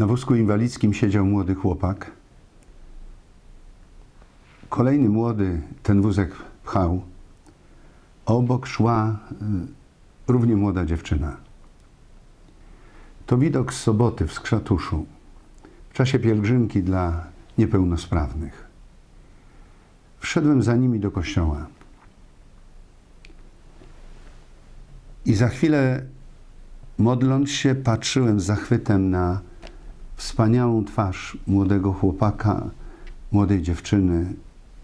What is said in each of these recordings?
Na wózku inwalidzkim siedział młody chłopak. Kolejny młody ten wózek pchał. Obok szła y, równie młoda dziewczyna. To widok z soboty w Skrzatuszu, w czasie pielgrzymki dla niepełnosprawnych. Wszedłem za nimi do kościoła. I za chwilę, modląc się, patrzyłem z zachwytem na wspaniałą twarz młodego chłopaka, młodej dziewczyny,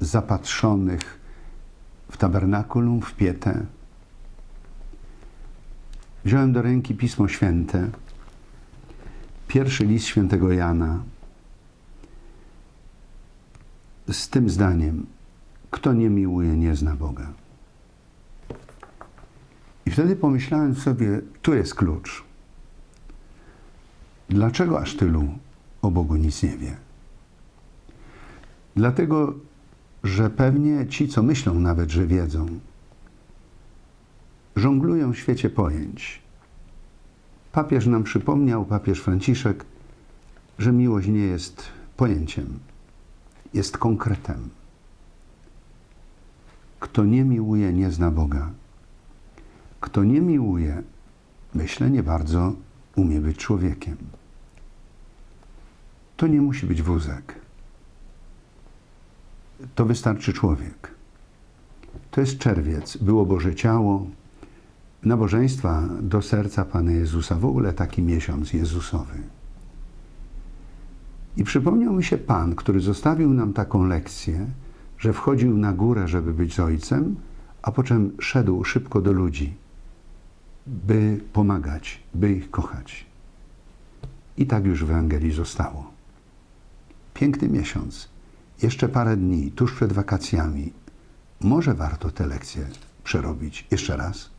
zapatrzonych w tabernakulum, w pietę. Wziąłem do ręki Pismo Święte, pierwszy list świętego Jana, z tym zdaniem: Kto nie miłuje, nie zna Boga. I wtedy pomyślałem sobie, tu jest klucz. Dlaczego aż tylu o Bogu nic nie wie? Dlatego, że pewnie ci, co myślą nawet, że wiedzą, żonglują w świecie pojęć. Papież nam przypomniał, papież Franciszek, że miłość nie jest pojęciem, jest konkretem. Kto nie miłuje, nie zna Boga. Kto nie miłuje, myślę, nie bardzo umie być człowiekiem. To nie musi być wózek. To wystarczy człowiek. To jest czerwiec, było Boże Ciało, nabożeństwa do serca Pana Jezusa, w ogóle taki miesiąc Jezusowy. I przypomniał mi się Pan, który zostawił nam taką lekcję, że wchodził na górę, żeby być z Ojcem, a potem szedł szybko do ludzi, by pomagać, by ich kochać. I tak już w Ewangelii zostało. Piękny miesiąc, jeszcze parę dni, tuż przed wakacjami. Może warto tę lekcję przerobić jeszcze raz?